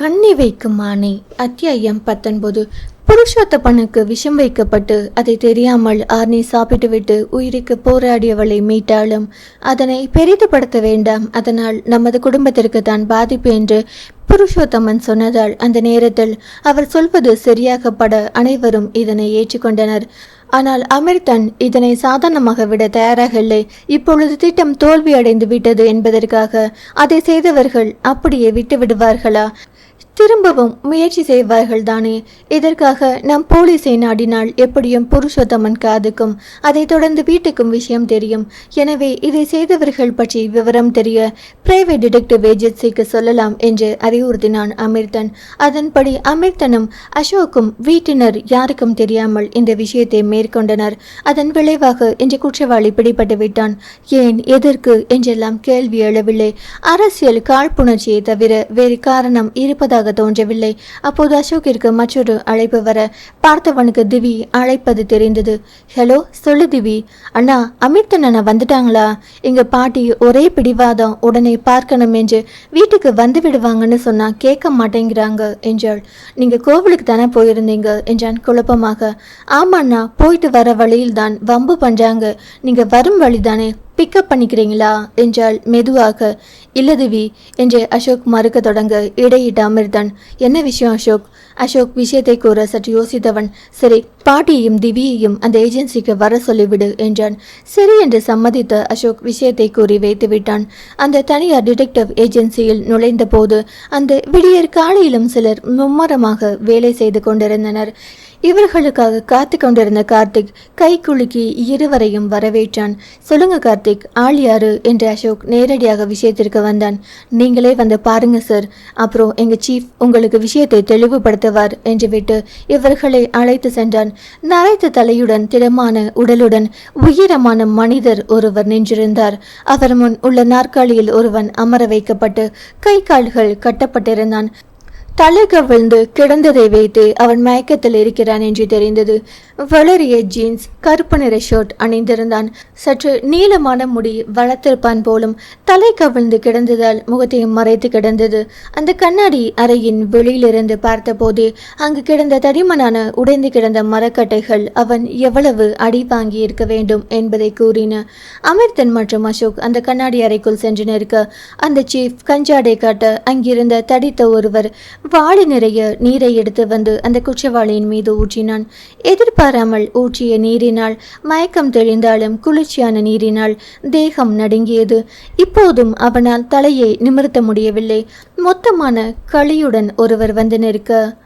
கண்ணி வைக்கும் மானை அத்தியாயம் பத்தொன்பது. புருஷோத்தப்பனுக்கு விஷம் வைக்கப்பட்டு அதை தெரியாமல் ஆர்னி சாப்பிட்டுவிட்டு உயிருக்கு போராடியவளை மீட்டாலும் அதனை பெரிதுபடுத்த வேண்டாம். அதனால் நமது குடும்பத்திற்கு தான் பாதிப்பு என்று புருஷோத்தமன் சொன்னதால் அந்த நேரத்தில் அவர் சொல்வது சரியாகப்பட அனைவரும் இதனை ஏற்றுக்கொண்டனர். ஆனால் அமிர்தன் இதனை சாதாரணமாக விட தயாராக இல்லை. இப்பொழுது திட்டம் தோல்வியடைந்து விட்டது என்பதற்காக அதை செய்தவர்கள் அப்படியே விட்டு விடுவார்களா திரும்பவும் முயற்சி செய்வார்கள் தானே இதற்காக நம் போலீஸை நாடினால் எப்படியும் புருஷோத்தமன் காதுக்கும் அதைத் தொடர்ந்து வீட்டுக்கும் விஷயம் தெரியும். எனவே இதை செய்தவர்கள் பற்றி விவரம் தெரிய பிரைவேட் டிடெக்டிவ் ஏஜென்சிக்கு சொல்லலாம் என்று அறிவுறுத்தினான் அமிர்தன். அதன்படி அமிர்தனும் அசோக்கும் வீட்டினர் யாருக்கும் தெரியாமல் இந்த விஷயத்தை மேற்கொண்டனர். அதன் விளைவாக இன்று குற்றவாளி பிடிபட்டு விட்டான். ஏன் எதற்கு என்றெல்லாம் கேள்வி எழவில்லை. அரசியல் காழ்ப்புணர்ச்சியை தவிர வேறு காரணம் இருப்பதாக தோன்றவில்லை. அப்போது அசோக்கிற்கு மற்றொரு அழைப்பு வர பார்த்தவனுக்கு திவி அழைப்பது தெரிந்தது. ஹலோ சொல்லு திவி. அண்ணா அமிர்தன் அண்ணா வந்துட்டாங்களா? எங்க பாட்டி ஒரே பிடிவாதம். உடனே பார்க்கணும் என்று வீட்டுக்கு வந்து விடுவாங்கன்னு சொன்னா கேட்க மாட்டேங்கிறாங்க என்றாள். நீங்க கோவிலுக்கு தானே போயிருந்தீங்க? என்றான் குழப்பமாக. ஆமாண்ணா போயிட்டு வர வழியில் தான் வம்பு பண்றாங்க. நீங்க வரும் வழிதானே? பிக்கப் பண்ணிக்கிறீங்களா? என்றாள் மெதுவாக. இல்லை திவி என்று அசோக் மறுக்க தொடங்க இடையிட்ட அமிர்தன் என்ன விஷயம் அசோக்? அசோக் விஷயத்தை கூற சற்று யோசித்தவன் சரி பாட்டியையும் திவியையும் அந்த ஏஜென்சிக்கு வர சொல்லிவிடு என்றான். சரி என்று சம்மதித்த அசோக் விஷயத்தை கூறி வைத்து விட்டான். அந்த தனியார் டிடெக்டிவ் ஏஜென்சியில் நுழைந்த போது அந்த விடியற் காலையிலும் சிலர் மும்மரமாக வேலை செய்து கொண்டிருந்தனர். இவர்களுக்காக காத்து கொண்டிருந்த கார்த்திக் கை குலுக்கி இருவரையும் வரவேற்றான். சொல்லுங்க கார்த்திக் ஆள் யாரு? என்று அசோக் நேரடியாக விஷயத்திற்கு வந்தான். நீங்களே வந்து பாருங்க சார் அப்புறம் எங்க சீஃப் உங்களுக்கு விஷயத்தை தெளிவுபடுத்துவார் என்று விட்டு இவர்களை அழைத்து சென்றான். நரைத்த தலையுடன் திடமான உடலுடன் உயரமான மனிதர் ஒருவர் நின்றிருந்தார். அவர் முன் உள்ள நாற்காலியில் ஒருவன் அமர வைக்கப்பட்டு கை கால்கள் கட்டப்பட்டிருந்தான். தலை கவிழ்ந்து கிடந்ததை வைத்து அவன் மயக்கத்தில் இருக்கிறான் என்று தெரிந்தது. வளரிய ஜீன்ஸ் கருப்பு நிற ஷர்ட் அணிந்திருந்தான். சற்று நீளமான முடி வளர்த்திருப்பான் போலும் தலை கவிழ்ந்து கிடந்ததால் முகத்தையும் மறைத்து கிடந்தது. அந்த கண்ணாடி அறையின் வெளியிலிருந்து பார்த்தபோதே அங்கு கிடந்த தடிமனான உடைந்து கிடந்த மரக்கட்டைகள் அவன் எவ்வளவு அடி வாங்கி இருக்க வேண்டும் என்பதை கூறின. அமிர்தன் மற்றும் அசோக் அந்த கண்ணாடி அறைக்குள் சென்று நிற்க அந்த சீஃப் கஞ்சாடை காட்ட அங்கிருந்த தடித்த ஒருவர் வாளி நிறைய நீரை எடுத்து வந்து அந்த குற்றவாளியின் மீது ஊற்றினான். எதிர்பாராமல் ஊற்றிய நீரினால் மயக்கம் தெளிந்தாலும் குளிர்ச்சியான நீரினால் தேகம் நடுங்கியது. இப்போதும் அவனால் தலையை நிமிர்த்த முடியவில்லை. மொத்தமான களியுடன் ஒருவர் வந்து நிற்க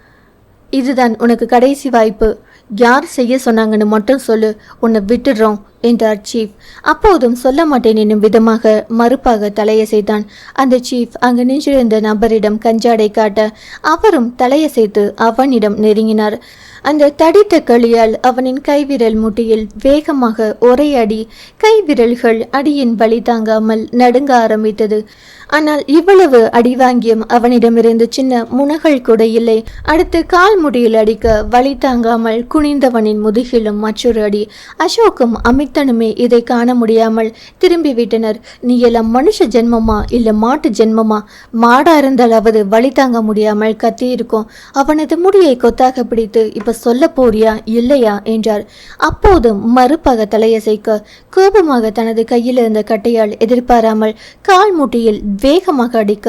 இதுதான் உனக்கு கடைசி வாய்ப்பு. யார் செய்ய சொன்னாங்கன்னு மட்டும் சொல்லு. உன்னை விட்டுடுறோம். என்றார் சீஃப். அப்போதும் சொல்ல மாட்டேன் என்னும் விதமாக மறுப்பாக தலையசைத்தான். அந்த சீஃப் அங்கு நின்றிருந்த நபரிடம் கஞ்சாடை காட்ட அவரும் தலையசைத்து அவனிடம் நெருங்கினார். அந்த தடித்த களியால் அவனின் கைவிரல் முட்டியில் வேகமாக ஒரே அடி கைவிரல்கள் அடியின் வழி தாங்காமல் நடுங்க ஆரம்பித்தது. ஆனால் இவ்வளவு அடி வாங்கியும் அவனிடமிருந்து சின்ன முனகள் கூட இல்லை. அடுத்து கால் முடியில் அடிக்க வழி தாங்காமல் குனிந்தவனின் முதுகிலும் மற்றொரு அடி அசோக்கும் அமித் அமிர்தனுமே இதை காண முடியாமல் திரும்பி விட்டனர் நீ எல்லாம் மனுஷ ஜென்மமா? இல்ல மாட்டு ஜென்மமா? மாடா இருந்தாலாவது வழி தாங்க முடியாமல் கத்தி இருக்கும். அவனது முடியை கொத்தாக பிடித்து இப்ப சொல்ல போறியா? இல்லையா? என்றார். அப்போது மறுப்பாக தலையசைக்க கோபமாக தனது கையில் இருந்த கட்டையால் எதிர்பாராமல் கால் மூட்டியில் வேகமாக அடிக்க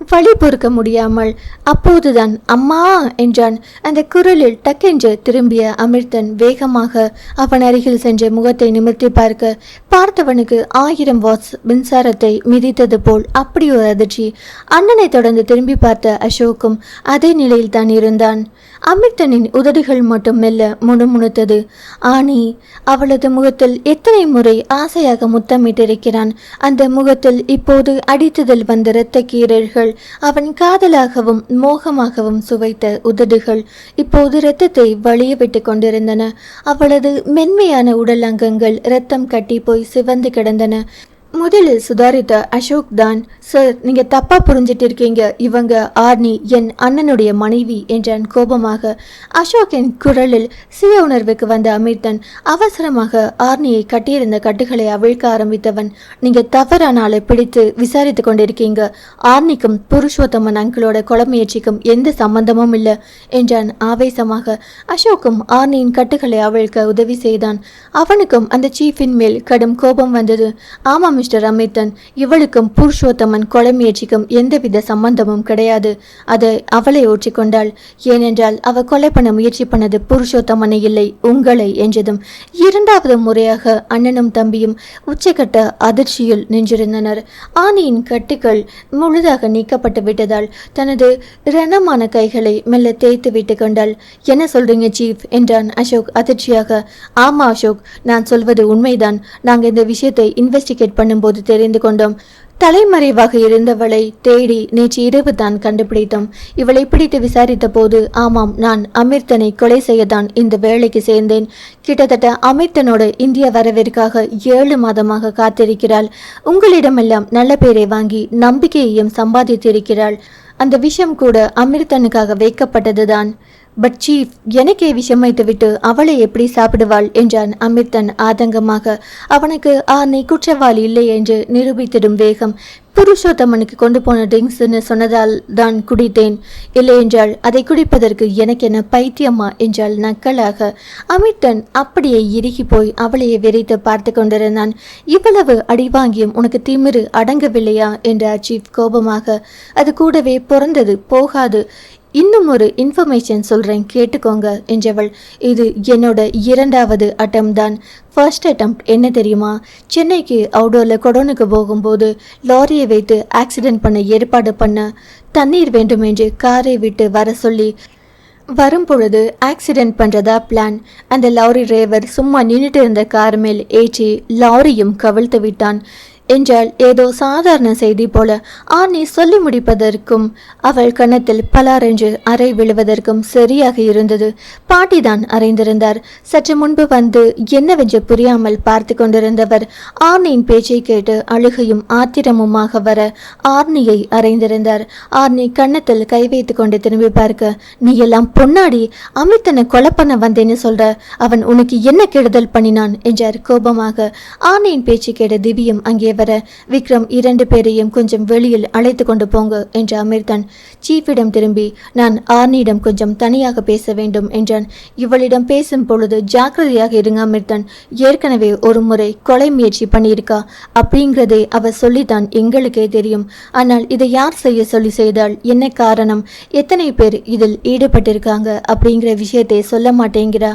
வழி பொறுக்க முடியாமல் அப்போதுதான் அம்மா என்றான். அந்த குரலில் டக்கென்று திரும்பிய அமிர்தன் வேகமாக அவன் அருகில் சென்று முகத்தை நிமிர்த்தி பார்க்க பார்த்தவனுக்கு ஆயிரம் வாட்ஸ் மின்சாரத்தை மிதித்தது போல் அப்படி ஒரு அதிர்ச்சி. அண்ணனை தொடர்ந்து திரும்பி பார்த்த அசோக்கும் அதே நிலையில் தான் இருந்தான். அமிர்தனின் உதடுகள் மட்டும் மெல்ல முணுமுணுத்தது. ஆனி அவளது முகத்தில் எத்தனை முறை ஆசையாக முத்தமிட்டிருக்கிறான். அந்த முகத்தில் இப்போது அடித்ததில் வந்த இரத்த கீறல்கள் அவன் காதலாகவும் மோகமாகவும் சுவைத்த உதடுகள் இப்போது இரத்தத்தை வழிய விட்டு கொண்டிருந்தன. அவளது மென்மையான உடல் அங்கங்கள் இரத்தம் கட்டி போய் சிவந்து கிடந்தன. முதலில் சுதாரித்த அசோக் தான் சார் நீங்க தப்பா புரிஞ்சிட்டு இருக்கீங்க இவங்க ஆர்னி என் அண்ணனுடைய மனைவி என்றான் கோபமாக. அசோக்கின் குரலில் சுய உணர்வுக்கு வந்த அமிர்தன் அவசரமாக ஆர்னியை கட்டியிருந்த கட்டுகளை அவிழ்க்க ஆரம்பித்தவன் நீங்க தவறான ஆளை பிடித்து விசாரித்து கொண்டிருக்கீங்க. ஆர்னிக்கும் புருஷோத்தமன் அங்கிளோட கொலை முயற்சிக்கும் எந்த சம்பந்தமும் இல்லை என்றான் ஆவேசமாக. அசோக்கும் ஆர்னியின் கட்டுகளை அவிழ்க்க உதவி செய்தான். அவனுக்கும் அந்த சீஃபின் மேல் கடும் கோபம் வந்தது. ஆமா மிஸ்டர் அமிர்தன் இவளுக்கும் புருஷோத்தமன் கொலை முயற்சிக்கும் எந்தவித சம்பந்தமும் கிடையாது. அதை அவளை ஊற்றிக்கொண்டாள் ஏனென்றால் அவ கொலை பண்ண முயற்சி பண்ணது புருஷோத்தமனை இல்லை உங்களை என்றதும். இரண்டாவது முறையாக அண்ணனும் தம்பியும் உச்சக்கட்ட அதிர்ச்சியில் நின்றிருந்தனர். ஆணியின் கட்டுகள் முழுதாக நீக்கப்பட்டு விட்டதால் தனது ரணமான கைகளை மெல்ல தேய்த்து விட்டு கொண்டாள். என்ன சொல்றீங்க சீஃப்? என்றான் அசோக் அதிர்ச்சியாக. ஆமா அசோக். நான் சொல்வது உண்மைதான். நாங்கள் இந்த விஷயத்தை இன்வெஸ்டிகேட் பண்ண பண்ணும்போது தெரிந்து கொண்டோம். தலைமறைவாக இருந்தவளை தேடி நேற்று இரவு தான் கண்டுபிடித்தோம். இவளை பிடித்து விசாரித்த போது ஆமாம் நான் அமிர்தனை கொலை செய்யத்தான் இந்த வேலைக்கு சேர்ந்தேன். கிட்டத்தட்ட அமிர்தனோட இந்திய வரவிற்காக ஏழு மாதமாக காத்திருக்கிறாள். உங்களிடமெல்லாம் நல்ல பேரை வாங்கி நம்பிக்கையையும் சம்பாதித்திருக்கிறாள். அந்த விஷம் கூட அமிர்தனுக்காக வைக்கப்பட்டதுதான். பட் சீஃப் எனக்கே விஷம் வைத்துவிட்டு அவளை எப்படி சாப்பிடுவாள் என்றான் அமிர்தன் ஆதங்கமாக. அவனுக்கு ஆனை குற்றவாளி இல்லை என்று நிரூபித்திடும் வேகம். புருஷோத்தமனுக்கு கொண்டு போன ட்ரிங்க்ஸ்னு சொன்னதால் தான் குடித்தேன். இல்லை என்றால் அதை குடிப்பதற்கு எனக்கு என்ன பைத்தியமா என்றால் நக்கலாக. அமிர்தன் அப்படியே இறுகி போய் அவளையே வெறித்து பார்த்து கொண்டிருந்தான். இவ்வளவு அடிவாங்கியும் உனக்கு திமிரு அடங்கவில்லையா? என்றார் சீஃப் கோபமாக. அது கூடவே பிறந்தது போகாது. இன்னும் ஒரு இன்ஃபர்மேஷன் சொல்கிறேன் கேட்டுக்கோங்க என்றவள். இது என்னோட இரண்டாவது அட்டம் தான். ஃபர்ஸ்ட் அட்டம் என்ன தெரியுமா? சென்னைக்கு அவுடோரில் கொடோனுக்கு போகும்போது லாரியை வைத்து ஆக்சிடென்ட் பண்ண ஏற்பாடு பண்ண தண்ணீர் வேண்டும் என்று காரை விட்டு வர சொல்லி வரும் பொழுது ஆக்சிடென்ட் பண்ணுறதா பிளான் அந்த லாரி டிரைவர் சும்மா நின்றுட்டு இருந்த கார் மேல் ஏற்றி லாரியும் கவிழ்த்து விட்டான். என்றால் ஏதோ சாதாரண செய்தி போல ஆர்னி சொல்லி முடிப்பதற்கும் அவள் கன்னத்தில் பலாரென்று அறை விழுவதற்கும் சரியாக இருந்தது. பாட்டிதான் அறைந்திருந்தார். சற்று முன்பு வந்து என்னவென்று புரியாமல் பார்த்து கொண்டிருந்தவர் ஆர்னியின் பேச்சை கேட்டு அழுகையும் ஆத்திரமுமாக வர ஆர்னியை அறைந்திருந்தார். ஆர்னி கன்னத்தில் கை வைத்து கொண்டு திரும்பி பார்க்க நீ எல்லாம் பொன்னாடி அமித்தனை கொலை பண்ண வந்தேன்னு சொல்ற. அவன் உனக்கு என்ன கெடுதல் பண்ணினான்? என்றார் கோபமாக. ஆர்னியின் பேச்சு கேட்ட திவ்யம் அங்கே வர விக்ரம் இரண்டு பேரையும் கொஞ்சம் வெளியில் அழைத்து கொண்டு போங்க என்ற அமீர்கான் சீஃபிடம் திரும்பி நான் ஆர்னியிடம் கொஞ்சம் தனியாக பேச வேண்டும் என்றான். இவளிடம் பேசும் பொழுது ஜாக்கிரதையாக இருங்க அமீர்கான். ஏற்கனவே ஒரு முறை கொலை முயற்சி பண்ணியிருக்கா. அப்படிங்கிறதே அவ சொல்லித்தான் எங்களுக்கே தெரியும். ஆனால் இதை யார் செய்ய சொல்லி செய்தால் என்ன காரணம்? எத்தனை பேர் இதில் ஈடுபட்டிருக்காங்க? அப்படிங்கிற விஷயத்தை சொல்ல மாட்டேங்கிறா.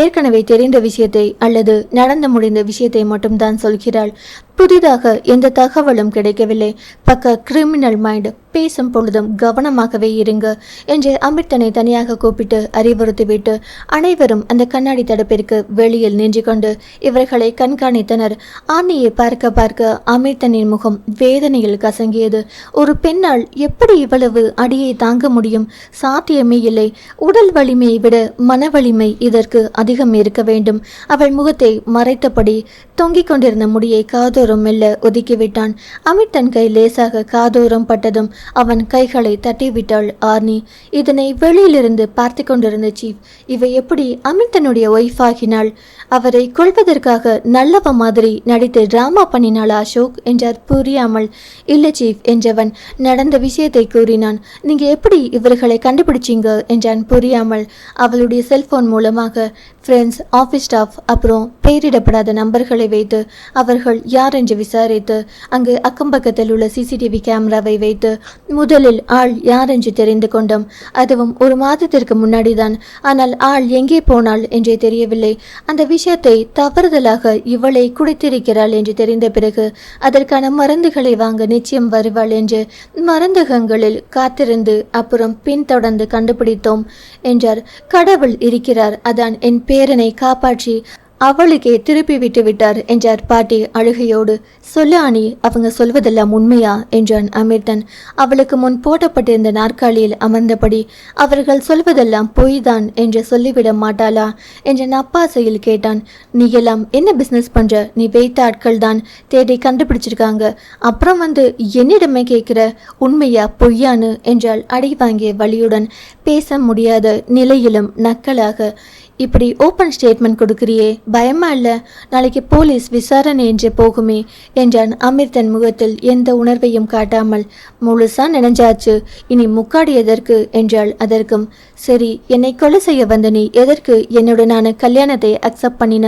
ஏற்கனவே தெரிந்த விஷயத்தை அல்லது நடந்து முடிந்த விஷயத்தை மட்டும்தான் சொல்கிறாள். புதிதாக எந்த தகவலும் கிடைக்கவில்லை. பக்க கிரிமினல் மைண்ட் பேசும் பொழுதும் கவனமாகவே இருங்க என்று அமிர்தனை தனியாக கூப்பிட்டு அறிவுறுத்திவிட்டு அனைவரும் அந்த கண்ணாடி தடுப்பிற்கு வெளியில் நின்று கொண்டு இவர்களை கண்காணித்தனர். ஆணியை பார்க்க பார்க்க அமிர்தனின் முகம் வேதனையில் கசங்கியது. ஒரு பெண்ணால் எப்படி இவ்வளவு அடியை தாங்க முடியும்? சாத்தியமே இல்லை. உடல் வலிமையை விட மன வலிமை இதற்கு அதிகம் இருக்க வேண்டும். அவள் முகத்தை மறைத்தபடி தொங்கிக் கொண்டிருந்த முடியை காதோரம் மெல்ல ஒதுக்கிவிட்டான். அமித் தன் கை லேசாக காதோரம் பட்டதும் அவன் கைகளை தட்டிவிட்டாள் ஆர்னி. இதனை வெளியிலிருந்து பார்த்து கொண்டிருந்த சீஃப் இவை எப்படி அமிர்தனுடைய ஒய்ஃப் ஆகினாள்? அவரை கொள்வதற்காக நல்லவ மாதிரி நடித்து டிராமா பண்ணினாள் அசோக் என்றார் புரியாமல். இல்லை சீஃப் என்றவன் நடந்த விஷயத்தை கூறினான். நீங்க எப்படி இவர்களை கண்டுபிடிச்சிங்க? என்றான் புரியாமல். அவளுடைய செல்போன் மூலமாக ஃப்ரெண்ட்ஸ் ஆஃபீஸ் ஸ்டாஃப் அப்புறம் பெயரிடப்படாத நம்பர்களை வைத்து அவர்கள் யார் என்று விசாரித்து அங்கு அக்கம்பக்கத்தில் உள்ள சிசிடிவி கேமராவை வைத்து முதலில் ஆள் யார் என்று தெரிந்து கொண்டோம். அதுவும் ஒரு மாதத்திற்கு முன்னாடிதான். ஆனால் ஆள் எங்கே போனாள் என்றே தெரியவில்லை. அந்த விஷயத்தை தவறுதலாக இவளை குடித்திருக்கிறாள் என்று தெரிந்த பிறகு அதற்கான மருந்துகளை வாங்க நிச்சயம் வருவாள் என்று மருந்தகங்களில் காத்திருந்து அப்புறம் பின்தொடர்ந்து கண்டுபிடித்தோம் என்றார். கடவுள் இருக்கிறார். அதான் என் பேரனை காப்பாற்றி அவளுக்கே திருப்பி விட்டு விட்டார் என்றார் பாட்டி அழுகையோடு. சொல்லு அணி அவங்க சொல்வதெல்லாம் உண்மையா? என்றான் அமிர்தன். அவளுக்கு முன் போடப்பட்டிருந்த நாற்காலியில் அமர்ந்தபடி அவர்கள் சொல்வதெல்லாம் பொய்தான் என்று சொல்லிவிட மாட்டாளா? என்ற நப்பாசையில் கேட்டான். நீ எல்லாம் என்ன பிசினஸ் பண்ற? நீ வைத்த ஆட்கள் தான் தேடி கண்டுபிடிச்சிருக்காங்க. அப்புறம் வந்து என்னிடமே கேட்கிற உண்மையா பொய்யான்னு? என்றால் அடி வாங்கிய வழியுடன் பேச முடியாத நிலையிலும் நக்கலாக இப்படி ஓப்பன் ஸ்டேட்மெண்ட் கொடுக்கிறியே பயமா இல்லை? நாளைக்கு போலீஸ் விசாரணை என்று போகுமே என்றான் அமிர்தன் முகத்தில் எந்த உணர்வையும் காட்டாமல். முழுசா நினைஞ்சாச்சு. இனி முக்காடு எதற்கு? என்றாள் அதற்கும். சரி என்னை கொலை செய்ய வந்த நீ எதற்கு? என்னுடனான கல்யாணத்தை அக்செப்ட் பண்ணின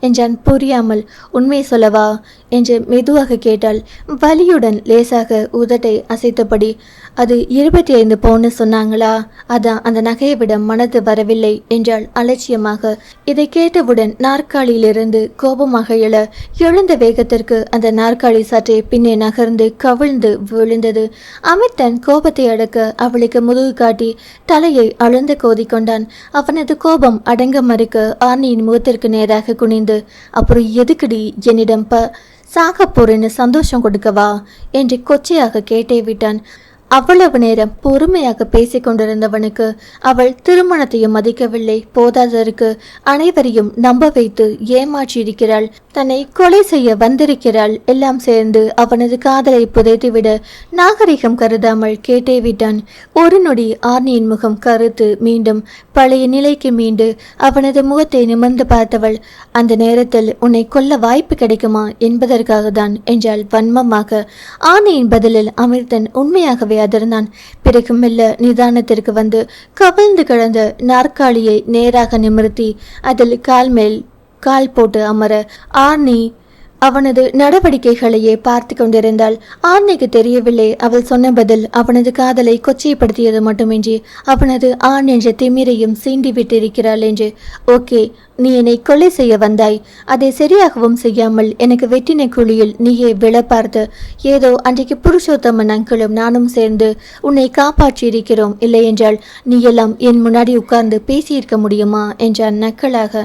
என்றான் புரியாமல். உண்மை சொல்லவா? என்று மெதுவாக கேட்டாள். வலியுடன் லேசாக உதட்டை அசைத்தபடி அது இருபத்தி ஐந்து பவுன்னு சொன்னாங்களா? அதான் அந்த நகையை விட மனது வரவில்லை என்றாள் அலட்சியமாக. இதை கேட்டவுடன் நாற்காலியிலிருந்து கோபமாக எழ எழுந்த வேகத்திற்கு அந்த நாற்காலி சற்றே பின்னே நகர்ந்து கவிழ்ந்து விழுந்தது. அமிர்தன் கோபத்தை அடக்க அவளுக்கு முதுகு காட்டி தலையை அழுந்து கோதிக்கொண்டான் அவனது கோபம் அடங்க மறுக்க ஆர்னியின் முகத்திற்கு நேராக குனிந்து அப்புறம் எதுக்குடி என்னிடம் ப சாக போறேன்னு சந்தோஷம் கொடுக்கவா? என்று கொச்சையாக கேட்டே விட்டான். அவ்வளவு நேரம் பொறுமையாக பேசிக் கொண்டிருந்தவனுக்கு அவள் திருமணத்தையும் மதிக்கவில்லை. போதாதற்கு அனைவரையும் நம்ப வைத்து ஏமாற்றியிருக்கிறாள். தன்னை கொலை செய்ய வந்திருக்கிறாள். எல்லாம் சேர்ந்து அவனது காதலை புதைத்துவிட நாகரிகம் கருதாமல் கேட்டே விட்டான். ஒரு நொடி ஆர்னியின் முகம் கருத்து மீண்டும் பழைய நிலைக்கு மீண்டு அவனது முகத்தை நிமிர்ந்து பார்த்தவள் அந்த நேரத்தில் உன்னை கொல்ல வாய்ப்பு கிடைக்குமா என்பதற்காக தான் என்றாள் வன்மமாக. ஆர்னியின் பதிலில் அமிர்தன் உண்மையாகவே அதிர்ந்தான் பிறகு மெல்ல நிதானத்திற்கு வந்து கவிழ்ந்து கிடந்த நாற்காலியை நேராக நிமிர்த்தி அதில் கால் மேல் கால் போட்டு அமர ஆர்னி அவனது நடவடிக்கைகளையே பார்த்து கொண்டிருந்தாள். ஆண்மைக்கு தெரியவில்லை. அவள் சொன்ன பதில் அவனது காதலை கொச்சைப்படுத்தியது மட்டுமின்றி அவனது ஆண் என்ற திமிரையும் சீண்டி விட்டிருக்கிறாள் என்று. ஓகே நீ என்னை கொலை செய்ய வந்தாய். அதை சரியாகவும் செய்யாமல் எனக்கு வெட்டின குழியில் நீயே விழ பார்த்து ஏதோ அன்றைக்கு புருஷோத்தமன் அங்கிளும் நானும் சேர்ந்து உன்னை காப்பாற்றியிருக்கிறோம் இல்லை என்றால் நீ எல்லாம் என் முன்னாடி உட்கார்ந்து பேசியிருக்க முடியுமா? என்றான் நக்கலாக.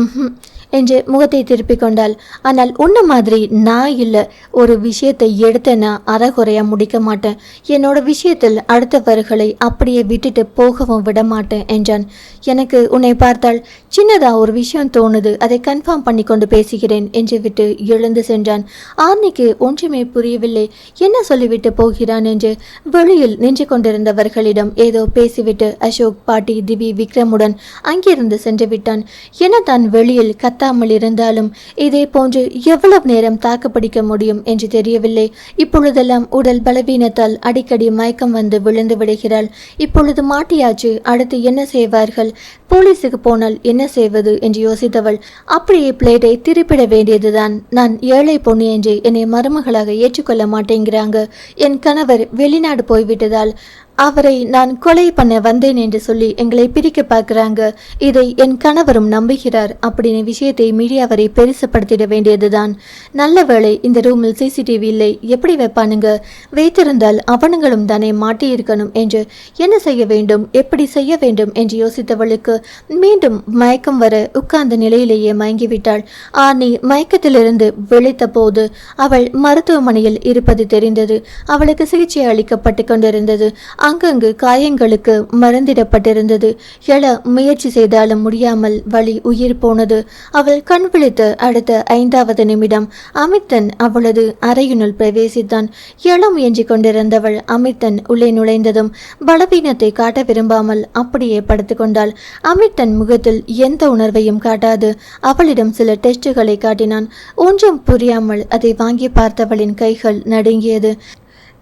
ம்ஹும் என்று முகத்தை திருப்பிக் கொண்டாள். ஆனால் உன்ன மாதிரி நான் இல்லை. ஒரு விஷயத்தை எடுத்தேன்னா அறகுறையா முடிக்க மாட்டேன். என்னோட விஷயத்தில் அடுத்தவர்களை அப்படியே விட்டுட்டு போகவும் விட மாட்டேன் என்றான். எனக்கு உன்னை பார்த்தால் சின்னதா ஒரு விஷயம் தோணுது. அதை கன்ஃபார்ம் பண்ணி கொண்டு பேசுகிறேன் என்று விட்டு எழுந்து சென்றான். ஆர்னிக்கு ஒன்றுமே புரியவில்லை. என்ன சொல்லிவிட்டு போகிறான்? என்று வெளியில் நின்று கொண்டிருந்தவர்களிடம் ஏதோ பேசிவிட்டு அசோக் பாட்டி திவி விக்ரமுடன் அங்கிருந்து சென்று விட்டான். என தான் வெளியில் கத்தாமல் இருந்தாலும் இதே போன்று எவ்வளவு நேரம் தாக்குப்பிடிக்க முடியும் என்று தெரியவில்லை. இப்பொழுதெல்லாம் உடல் பலவீனத்தால் அடிக்கடி மயக்கம் வந்து விழுந்து விடுகிறாள். இப்பொழுது மாட்டியாச்சு அடுத்து என்ன செய்வார்கள்? போலீஸுக்கு போனால் என்ன செய்வது என்று யோசித்தவள் அப்படியே பிளேட்டை திருப்பிட வேண்டியதுதான். நான் ஏழை பொண்ணு என்று என்னை மருமகளாக ஏற்றுக்கொள்ள மாட்டேங்கிறாங்க. என் கணவர் வெளிநாடு போய்விட்டதால் அவரை நான் கொலை பண்ண வந்தேன் என்று சொல்லி எங்களை பிரிக்க பார்க்குறாங்க. இதை என் கணவரும் நம்புகிறார். அப்படின்னு விஷயத்தை மீடியா வரை பெருசுப்படுத்திட வேண்டியதுதான். நல்ல வேளை இந்த ரூமில் சிசிடிவி இல்லை. எப்படி வைப்பானுங்க? வைத்திருந்தால் அவனுங்களும் தானே மாட்டியிருக்கணும் என்று என்ன செய்ய வேண்டும்? எப்படி செய்ய வேண்டும் என்று யோசித்தவளுக்கு மீண்டும் மயக்கம் வர உட்கார்ந்த நிலையிலேயே மயங்கிவிட்டாள். ஆனி மயக்கத்திலிருந்து விழித்த போது அவள் மருத்துவமனையில் இருப்பது தெரிந்தது. அவளுக்கு சிகிச்சை அளிக்கப்பட்டு கொண்டிருந்தது. அங்கங்கு காயங்களுக்கு மருந்திடப்பட்டிருந்தது எழ முயற்சி செய்தாலும் முடியாமல் வழி உயிர் போனது. அவள் கண் விழித்த அடுத்த ஐந்தாவது நிமிடம் அமித்தன் அவளது அறையினுள் பிரவேசித்தான். எழ முயன்று கொண்டிருந்தவள் அமித்தன் உள்ளே நுழைந்ததும் பலவீனத்தை காட்ட விரும்பாமல் அப்படியே படுத்துக்கொண்டாள் அமித்தன் முகத்தில் எந்த உணர்வையும் காட்டாது. அவளிடம் சில டெஸ்டுகளை காட்டினான். ஒன்றும் புரியாமல் அதை வாங்கி பார்த்தவளின் கைகள் நடுங்கியது.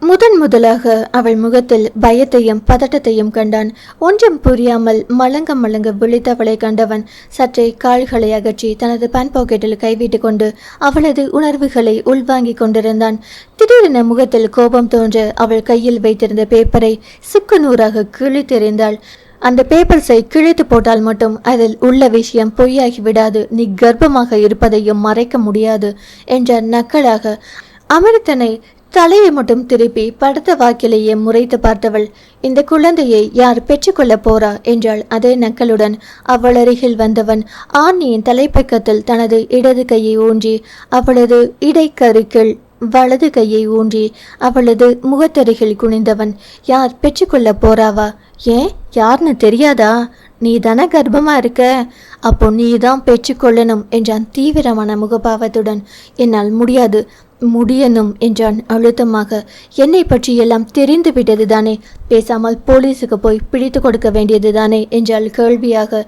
முதன் முதலாக அவள் முகத்தில் பயத்தையும் பதட்டத்தையும் கண்டான். ஒன்றும் புரியாமல் மலங்க மலங்க விழித்தவளை கண்டவன் சற்றே கால்களை அகற்றி தனது பேன் பாக்கெட்டில் கைவிட்டு கொண்டு அவளது உணர்வுகளை உள்வாங்கிக் கொண்டிருந்தான். திடீரென முகத்தில் கோபம் தோன்ற அவள் கையில் வைத்திருந்த பேப்பரை சுக்குநூறாக கிழித்தெறிந்தாள். அந்த பேப்பர்ஸை கிழித்து போட்டால் மட்டும் அதில் உள்ள விஷயம் பொய்யாகி விடாது நீ கர்ப்பமாக இருப்பதையும் மறைக்க முடியாது என்ற நக்கலாக அமிர்தனை தலையை மட்டும் திருப்பி படுத்த வாக்கிலேயே முறைத்து பார்த்தவள் இந்த குழந்தையை யார் பெற்றுக்கொள்ள போறா? என்றாள். அதே நக்கலுடன் அவள் அருகில் வந்தவன் ஆர்னியின் தலைப்பக்கத்தில் தனது இடது கையை ஊன்றி அவளது இடைக்கருக்கில் வலது கையை ஊன்றி அவளது முகத்தருகில் குனிந்தவன் யார் பெற்றுக்கொள்ள போறாவா? ஏன்? யாருன்னு தெரியாதா? நீ தானே கர்ப்பமா இருக்க? அப்போ நீ தான் பெற்றுக்கொள்ளணும் என்றான் தீவிரமான முகபாவத்துடன். என்னால் முடியாது. முடியணும் என்றான் அழுத்தமாக. என்னை பற்றி எல்லாம் தெரிந்து விட்டது தானே பேசாமல் போலீஸுக்கு போய் பிடித்து கொடுக்க வேண்டியது தானே என்றாள் கேள்வியாக.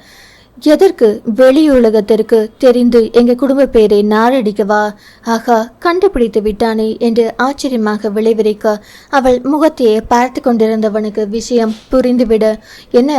எதற்கு வெளியுலகத்திற்கு தெரிந்து எங்க குடும்ப பேரை நாரடிக்கவா ஆகா கண்டுபிடித்து விட்டானே என்று ஆச்சரியமாக விளைவிரிக்க அவள் முகத்தையே பார்த்து கொண்டிருந்தவனுக்கு விஷயம் புரிந்துவிட என்ன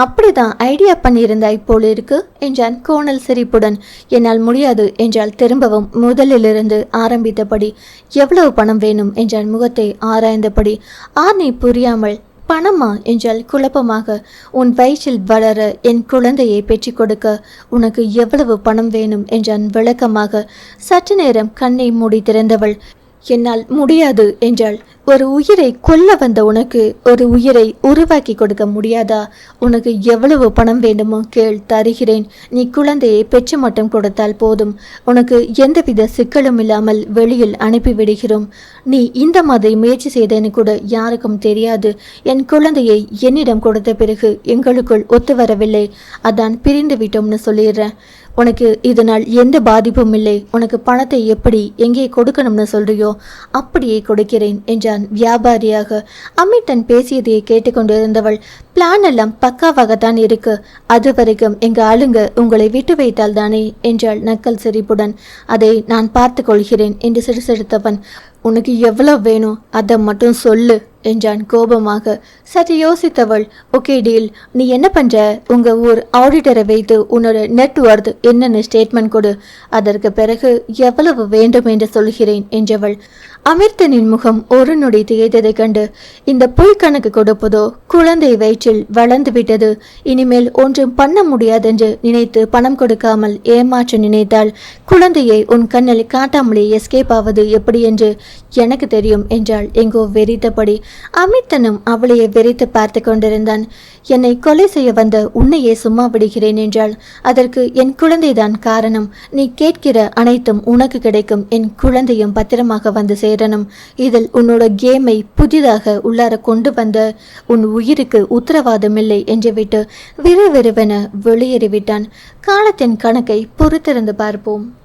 அப்படிதான் ஐடியா பண்ணியிருந்தாய் போல இருக்கு? என்றான் கோணல் சிரிப்புடன். என்னால் முடியாது என்றால் திரும்பவும் முதலிலிருந்து ஆரம்பித்தபடி. எவ்வளவு பணம் வேணும்? என்றான் முகத்தை ஆராய்ந்தபடி. ஆர்னை புரியாமல் பணமா என்றால் குழப்பமாக உன் வயிற்றில் வளர என் குழந்தையை பெற்றுக் கொடுக்க உனக்கு எவ்வளவு பணம் வேணும்? என்றான் விளக்கமாக. சற்று நேரம் கண்ணை மூடி திறந்தவள். என்னால் முடியாது என்றாள். ஒரு உயிரை கொல்ல வந்த உனக்கு ஒரு உயிரை உருவாக்கி கொடுக்க முடியாதா? உனக்கு எவ்வளவு பணம் வேண்டுமோ கேள் தருகிறேன். நீ குழந்தையை பெற்று மட்டும் கொடுத்தால் போதும். உனக்கு எந்தவித சிக்கலும் இல்லாமல் வெளியில் அனுப்பிவிடுகிறோம். நீ இந்த மாதிரி முயற்சி செய்தேன்னு கூட யாருக்கும் தெரியாது. என் குழந்தையை என்னிடம் கொடுத்த பிறகு எங்களுக்குள் ஒத்து வரவில்லை அதான் பிரிந்து விட்டோம்னு சொல்லிடுறேன். உனக்கு இதனால் எந்த பாதிப்பும் இல்லை. உனக்கு பணத்தை எப்படி எங்கே கொடுக்கணும்னு சொல்றியோ அப்படியே கொடுக்கிறேன் என்றான் வியாபாரியாக. அமித்தன் பேசியதையே கேட்டுக்கொண்டிருந்தவள் பிளான் எல்லாம் பக்காவாகத்தான் இருக்கு. அது வரைக்கும் எங்க ஆளுங்க உங்களை விட்டு வைத்தால் தானே? என்றாள் நக்கல் சிரிப்புடன். அதை நான் பார்த்து கொள்கிறேன் என்று சிறுசிறுத்தவன் உனக்கு எவ்வளவு வேணும் அதை மட்டும் சொல்லு. என்றான் கோபமாக. சற்று யோசித்தவள் ஓகே டீல். நீ என்ன பண்ற? உங்க ஊர் ஆடிட்டரை வைத்து உன்னோட நெட்ஒர்த் என்னென்ன ஸ்டேட்மெண்ட் கொடு. அதற்கு பிறகு எவ்வளவு வேண்டும் என்று சொல்கிறேன் என்றவள். அமிர்தனின் முகம் ஒரு நொடி திகைத்ததைக் கண்டு இந்த பொய் கணக்கு கொடுப்பதோ குழந்தை வயிற்றில் வளர்ந்து விட்டது இனிமேல் ஒன்றும் பண்ண முடியாதென்று நினைத்து பணம் கொடுக்காமல் ஏமாற்ற நினைத்தால் குழந்தையை உன் கண்ணில் காட்டாமலே எஸ்கேப் ஆவது எப்படி என்று எனக்கு தெரியும் என்றாள் எங்கோ வெறித்தபடி. அமிர்தனும் அவளையே வெறித்து பார்த்து கொண்டிருந்தான். என்னை கொலை செய்ய வந்த உன்னையே சும்மா விடுகிறேன் என்றாள். அதற்கு என் குழந்தைதான் காரணம். நீ கேட்கிற அனைத்தும் உனக்கு கிடைக்கும். என் குழந்தையும் பத்திரமாக வந்து சேரணும். இதில் உன்னோட கேமை புதிதாக உள்ளார கொண்டு வந்த உன் உயிருக்கு உத்தரவாதமில்லை என்று விட்டு விறுவிறுவென வெளியேறிவிட்டான். காலத்தின் கணக்கை பொறுத்திருந்து பார்ப்போம்.